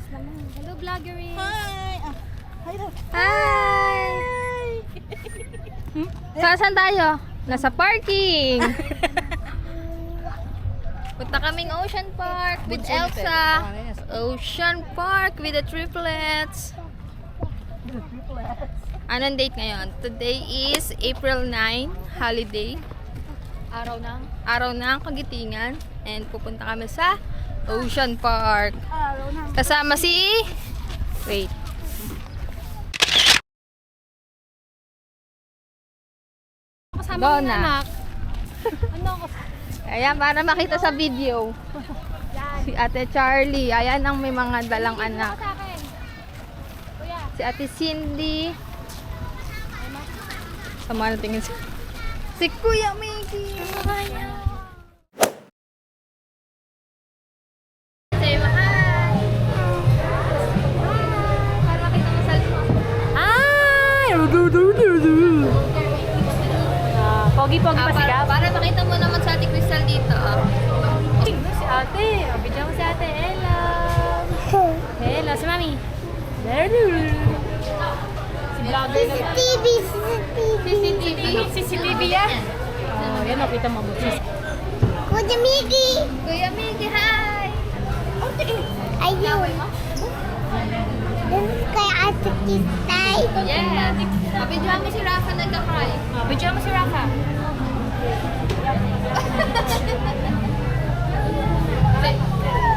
Vloggeries naman. Hello, vloggeries. Hi! Ah, hi. Hi! Sa saan tayo? Nasa parking! Punta kaming Ocean Park with Elsa. Ocean Park with the triplets. Anong date ngayon? Today is April 9, holiday. Araw ng Araw ng kagitingan. And pupunta kami sa Ocean Park. Kasama si... Wait. kasama Donna. anak. ano ako? Ayan, para makita sa video. Si Ate Charlie. Ayan ang may mga dalang anak. Kuya. Si Ate Cindy. Sama na tingin si... Si Kuya Mickey. Say This is kay Ate Kitay. Yes. Mabidyo mo si Rafa nagka-cry. Bidyan mo si.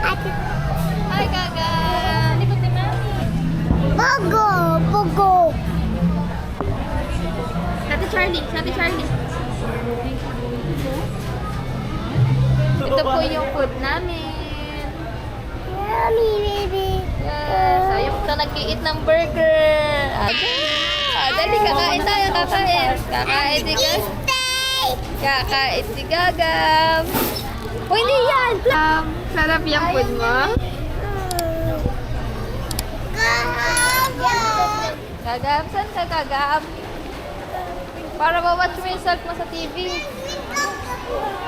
Ate Hi, Gaga! Likod mami. Bogo. Bogo. Ate Charlie, Ate Charlie. Ito po yung food namin. Yummy, baby. Yes. Ayaw ka nag-eat ng burger. Ah, dali, kakain tayo, kakain. Kakain si Gaga. Stay. Kakain si Gagam. Uy, hindi yan! Um, sarap yung food mo. Gaga. Gagam, saan ka Gagam? Para ma-watch mo yung salt mo sa TV.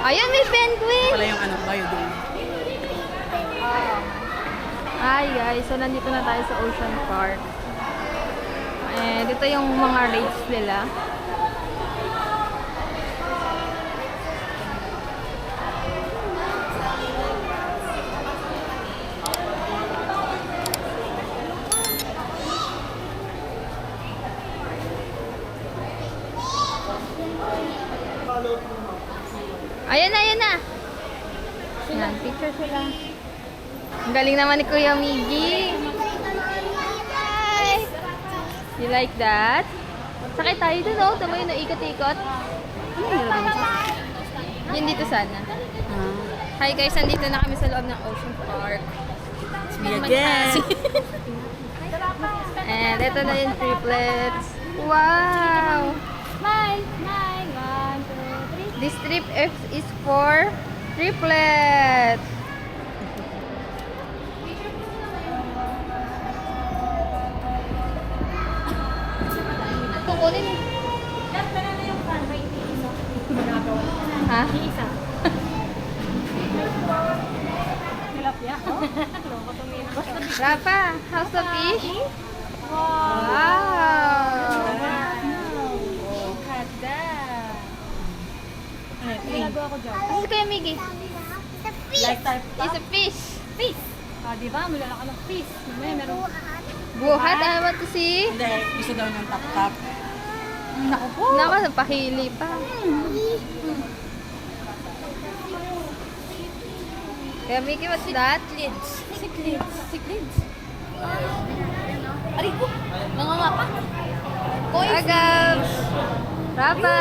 Ayun, may penguin! Wala yung ano, bio doon. Hi guys, so nandito na tayo sa Ocean Park. Eh, dito yung mga rates nila. Ayan na, ayan na. Yan, picture sila. Ang galing naman ni Kuya Miggy. Hi! You like that? Sakay tayo dun, oh. Tama yun, naikot-ikot. Ano yung? Yun dito sana. Hi guys, nandito na kami sa loob ng Ocean Park. It's me again. And ito na yung triplets. Wow! Smile, smile. One, two, three. This trip is for triplets. Kukunin. Dapat na na yung fan. May isa. Ha? Isa. Tilapia. Rafa, how's the fish? Wow. Wow! Kada. Ginagawa ko dyan. Ano Kuya Miggy? Like type. It's a fish. Fish. Ah, di ba? Mulala ka ng fish. Mamaya meron. Buhat, I want to see. Hindi, gusto daw niyang tap-tap. Naku po. Naku, napahili pa. Kuya Miggy, what's that? Cichlids. Cichlids. Cichlids. Aray ko. Mga nga pa. Koi Agam! Rafa!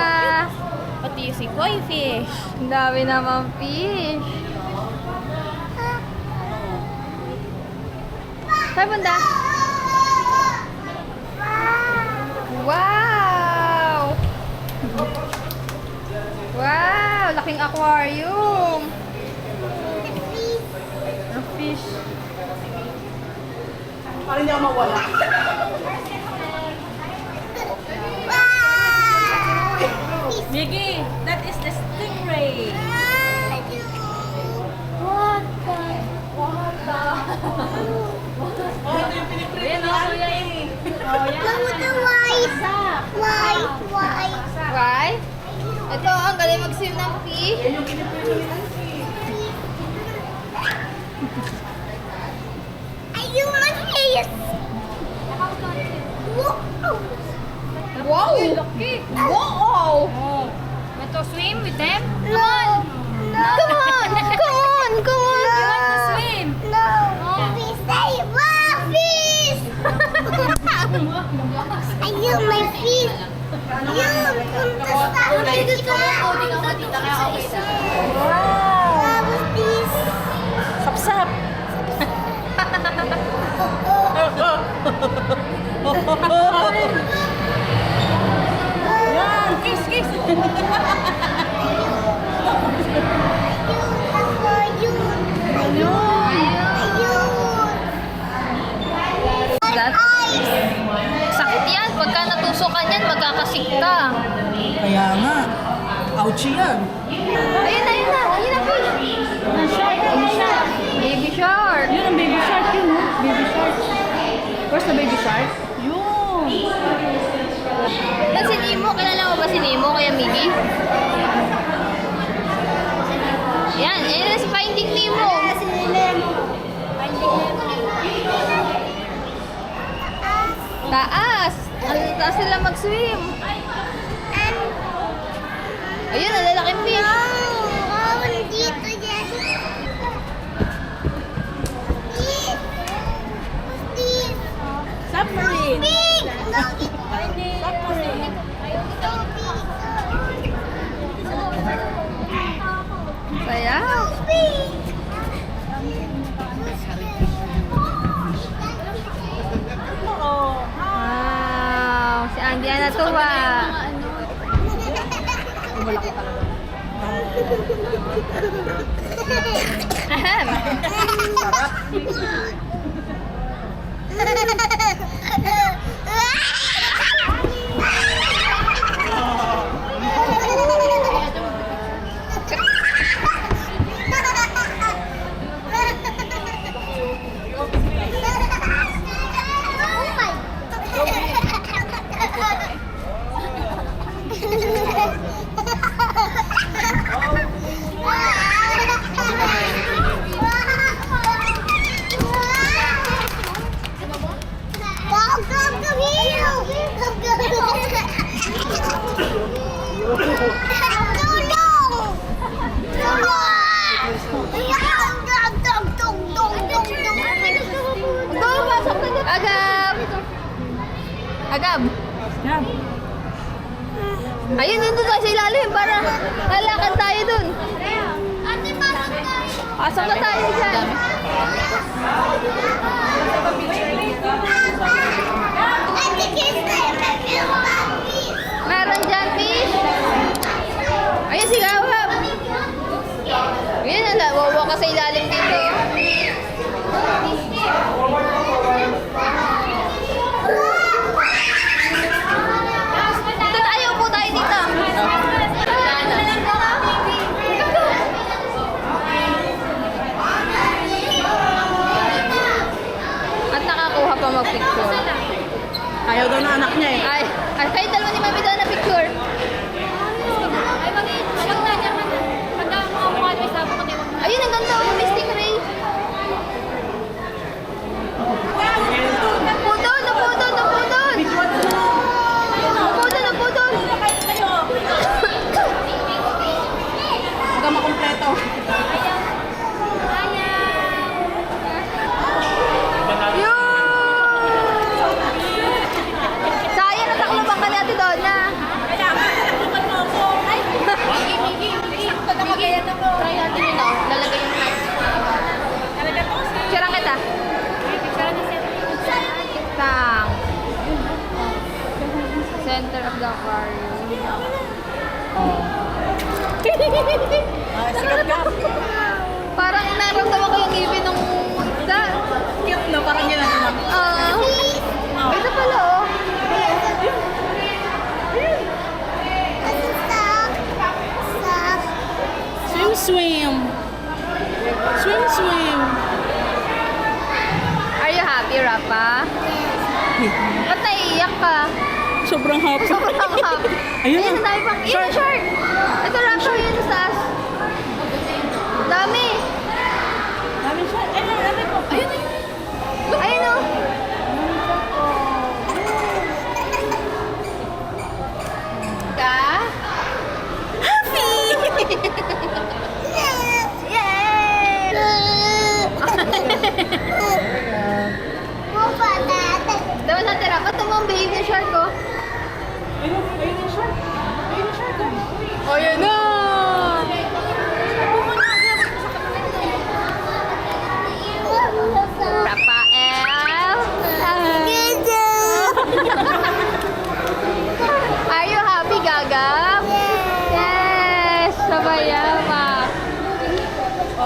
Pati si koi fish. Ang dami naman fish. Saan banda? Wow! Wow! Laking aquarium! Ang fish. Parang hindi mawala. Miggy, that is the stingray. What the? What the? Oh, ito yung piniprint. Ayan o, kuya yun. Oh, yan. Why? Why? Why? Why? Ito, ang galing mag-swim ng. Ayun, my face. Wow. Wow! Wow! Oh. Want to swim with them? No. No. Come on! Come on! Come on! You want to swim? No. Please stay. Wow, fish. Ayun, my fish. Ayun, punta sa akin. Wow. Tapos this. Sapsap. Yan, Pagka natusukan yan, magkakasikta. Kaya nga. Ouchie yan. Ayun na, ayun na. Ayun na, fish. Ang shark, ang shark. Baby shark. Yun ang baby shark yun, no? Baby shark. Where's the baby shark? Yun. Yan si Nemo. Kilala mo ba si Nemo kaya Miggy? Yan. Ayun na si Finding Nemo. Taas. Ang taas sila mag-swim. Ayun, ang lalaking fish. Oh, dito yan. This. Submarine. Big. No, Si Andy ang natuwa. Ahem. Come, come, come here! Come, come, No, no! No! Dong, dong, dong, dong, dong, dong, dong. Go, pasok na dito. Agab. Agab. Ayun, nandun tayo sa ilalim para lalakad tayo dun. Pasok na tayo dyan. Ate, kiss tayo. Papi. Meron dyan, fish. Ayun, si Gawab. Ayun, nala, wawa ka sa ilalim dito. Dito tayo, upo tayo dito. At nakakuha pa mag-picture. Ayaw daw ng anak niya eh. Ay, ay kayo dalawa ni Mami daw na picture. Ay, mag Wag na, diyan ka na. Pagka mga mukha nyo, isama ko din. Ayun, ang ganda oh, yung Misty Ray. Upo doon, upo doon, upo doon. Upo doon, upo doon. Huwag ka makumpleto. Yun! Sayang, natakloban ka ni Ate Donna. Try natin yun, oh. Lalagay yung hat. Picturean kita. Tang. Center of the aquarium. Ah, sikat ka. Parang naramdaman ko yung ngipin ng isda. Cute no, parang yan ang anak. Ah. ito pala, oh. Swim, swim. Swim, swim. Are you happy, Rapa? Ba't naiiyak ka? Sobrang happy. Sobrang happy. Ayun Ayun, na. ang dami pang... Yun, shark! Ito, Rapa, yun sa taas. Dami! Dami siya. Ay, ay, ay, ko. Ayun, ayun. Ayun, oh! Ka? Dapat natin, Rapa, ito mo ang ng shark, oh. Ayun, ayun yung shark. Ayun yung shark. Oh, yun na! Rafael! Are you happy, Gaga? Yes! Sabayama!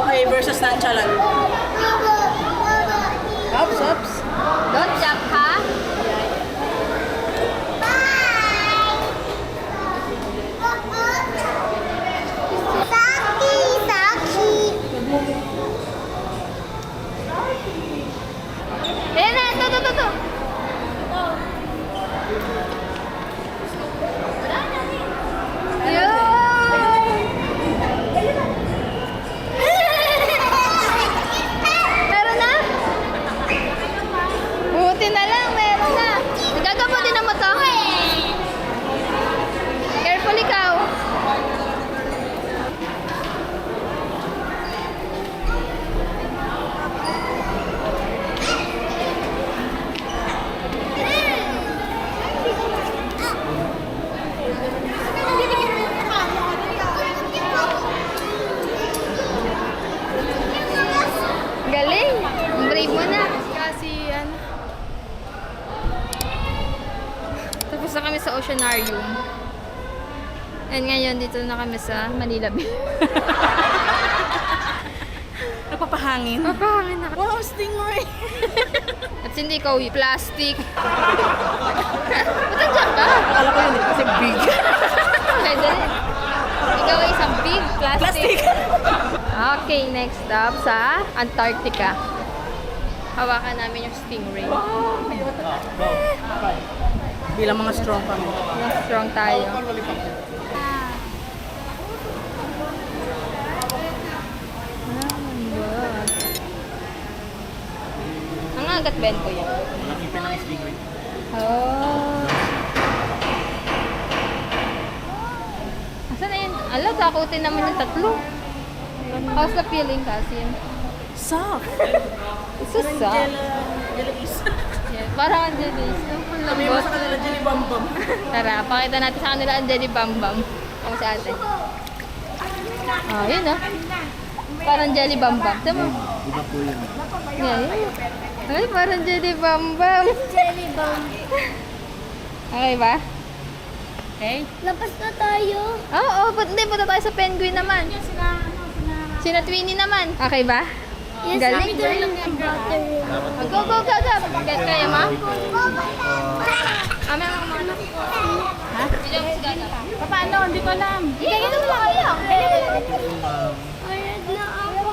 Okay, versus nonchalant. Ups, ups. Don't jump, ha? Saki, Saki. Ayan na! Ito, ito, ito, ito! Meron na? Buti na lang, meron na. Gagabuti na mo to. Careful ikaw. Galing. Ang brave mo na. Kasi yan. Tapos na kami sa Oceanarium. And ngayon, dito na kami sa Manila Bay. Napapahangin. Papahangin na. Wow, stingray. At hindi ikaw, plastic. Ba't nandiyan ka? Akala ko yun eh, kasi big. Pwede rin. Ikaw ay isang big plastic. Plastic. Okay, next stop sa Antarctica. Hawakan namin yung stingray. Bilang mga strong kami. Mas strong tayo. Ah, my God. Ang agat Ben ko yan. Oh. Asan na yun? Ala, takutin naman yung tatlo. How's the feeling, Kasim? Soft. It's so soft. Jellies. Yeah, parang ang. Ang Sabi mo sa kanila, jelly bam bam. Tara, pakita natin sa kanila ang Jelly Bam Bam. Kung sa ate. Ah, yun ah. Parang Jelly Bam Bam. Tama. Iba po yun. Yeah, yun. Ay, parang Jelly Bam Bam. Jelly bomb. Okay ba? Okay? Labas na tayo. Oo, oh, oh, hindi. Punta tayo sa penguin naman. Sina Twinnie naman. Okay ba? Yes, Galing. after yung battery. Ah, Go, go, go, go. Kaya, kaya ma? May mga mga. Ha? Paano? Hindi ko alam. Hindi, ganito mo lang kaya. Ayad na ako.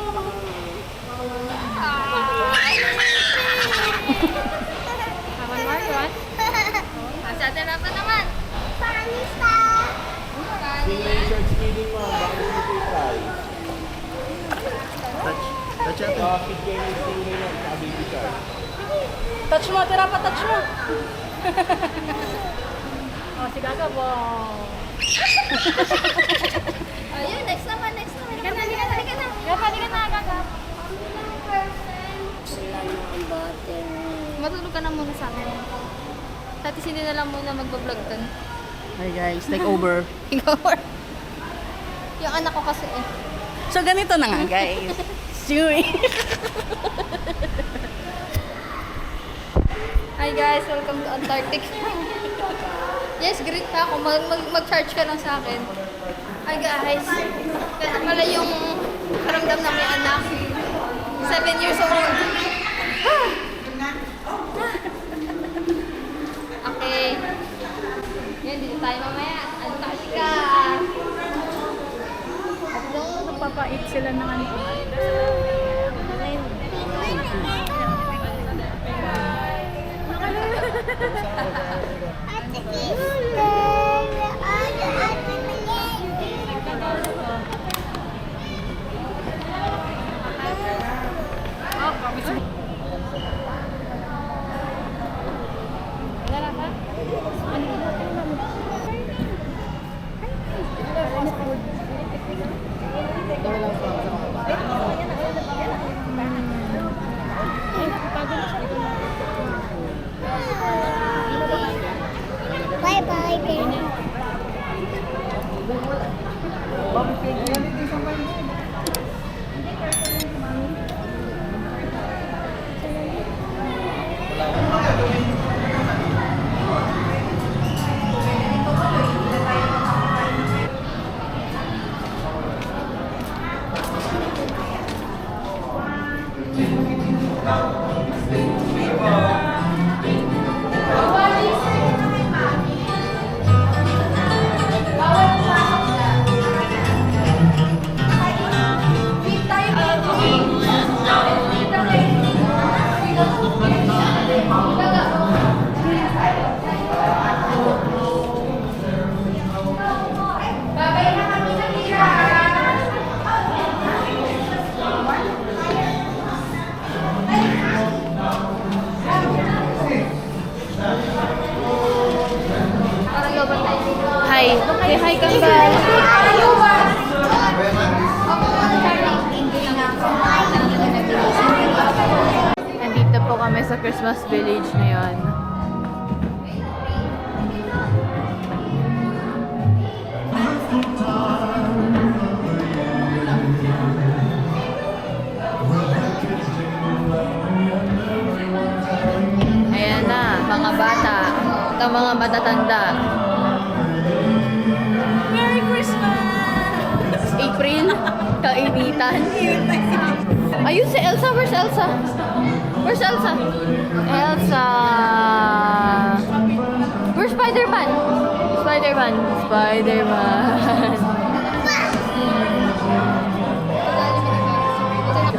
Hawan mo, Juan. Ah, sa atin na pa naman. Panista. Touch mo, tira pa, touch mo. Oh, si Gaga po. Ayun, next naman, next naman. Halika na, halika na, halika na. Gaga, hindi ka na, Gaga. Matulog ka na muna sa akin. Tati, hindi na lang muna magbablog dun. Hi guys, take over. Ikaw Yung anak ko kasi eh. So ganito na nga guys. Chewy. Hi guys, welcome to Antarctic. yes, greet ka ako. Mag, mag, mag-charge ka lang sa akin. Hi guys. Kaya pala yung karamdam na may anak. Seven years old. okay. Yan, dito tayo mamaya. Antarctica. Nagpapait sila ng ano. Ate Kinder. Ano, Kinder. Bye-bye, baby. Ito mga matatanda. Merry Christmas! April, kainitan. Ayun si Elsa. Where's Elsa? Where's Elsa? Elsa. Where's Spider-Man? Spider-Man. Spider-Man.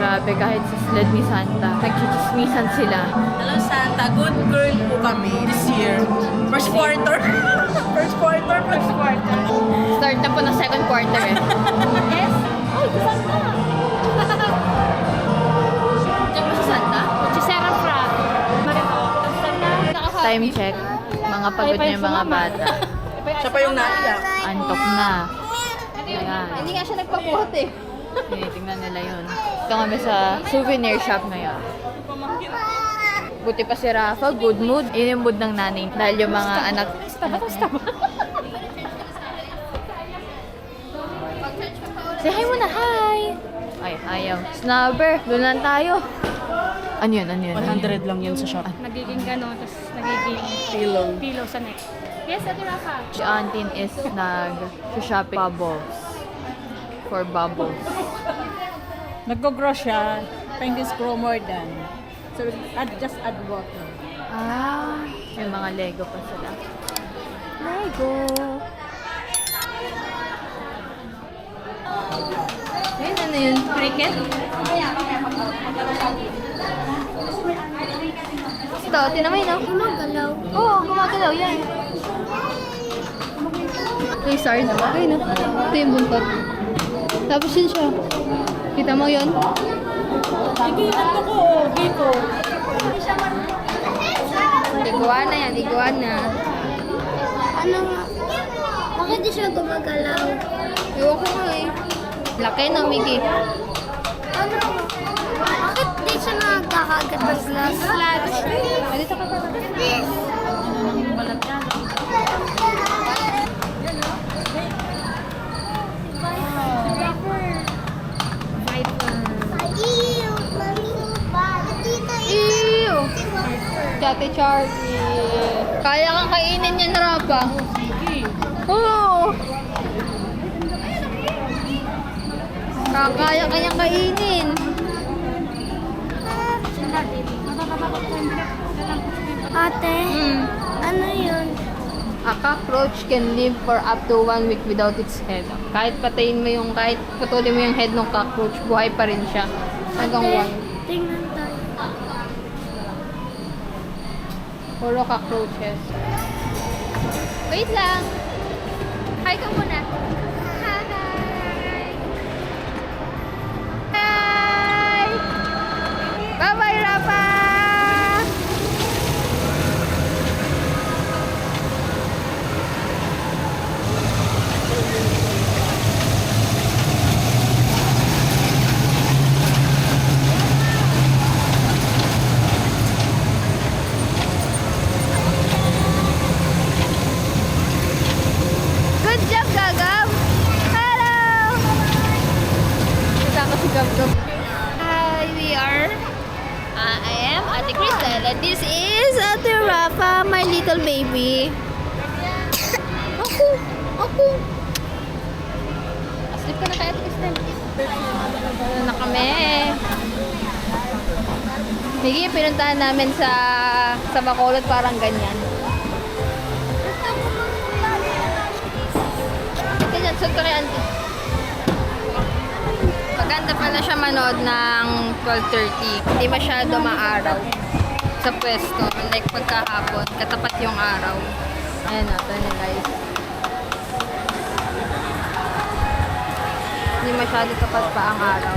Grabe, kahit sa sled ni Santa, nagchichismisan sila. Hello Santa, good girl po kami this year. First quarter. first quarter, first quarter. Start na po ng second quarter eh. yes? Ay, si Santa! Diyan po si Santa? Si Sarah Fra. Time check. Mga pagod na yung mga bata. Siya pa yung naiyak. Antok na. Ayan. Hindi nga siya nagpapuhat eh. Tinitingnan nila yun. Ito kami sa souvenir shop ngayon. Buti pa si Rafa, good mood. Yun yung mood ng nanay. Dahil yung mga anak... Staba, staba. Say hi muna, hi! Ay, ayaw. Snubber, doon lang tayo. Ano yun, ano yun? 100 lang yun sa shop. Nagiging gano'n, tapos nagiging Pillow. pillow sa neck. Yes, Ate Rafa. Si Antin is nag-shopping bubbles. For bubbles. Nag-grow siya. Penguins grow more than. So, add, just add water. Ah, may mga Lego pa sila. Lego. Ayun, ano yun? Cricket? Ito, tinamay na. Gumagalaw. Oo, oh, gumagalaw yan. May star na? Ayun, no? Ito yung buntot. Tapos yun siya. Kita mo yun? Ikinan ko ko, dito. Iguana yan, iguana. Ano nga? Bakit di siya gumagalaw? Ewan ko nga eh. Laki no, Mickey. Ano? Bakit di siya nagkakagat ng glass? Sludge. Dito ka pa. Chate Charlie. Kaya kang kainin yan, Rafa. Oo. Kakaya kayang kainin. Ate, Mm. ano yun? A cockroach can live for up to one week without its head. Kahit patayin mo yung, kahit putulin mo yung head ng cockroach, buhay pa rin siya. Hanggang Ate, one. tingnan tayo. Puro cockroaches. Wait lang. Hi ka muna. Hi! Hi! Bye-bye, Rafa! Good job, Gagam! Hello! Kasama si Gagam. Hi, we are... Uh, I am Ate Crystal and this is Ate Rafa, my little baby. ako! Ako! Asleep ka na kay Ate Crystal. Ano na kami? Sige, pinuntahan namin sa sa Bacolod parang ganyan. Ganyan, sud ka kay auntie. Maganda pala siya manood ng 12.30. Hindi masyado maaraw sa pwesto. Like pagkahapon, katapat yung araw. Ayan na, ito guys. Hindi masyado tapat pa ang araw.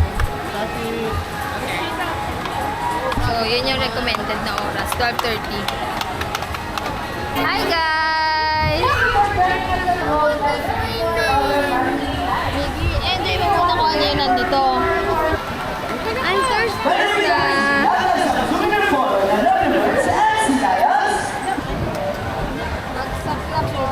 So, yun yung recommended na oras, 12.30. Hi guys! Yung nandito. I'm thirsty na. Bagsak na po.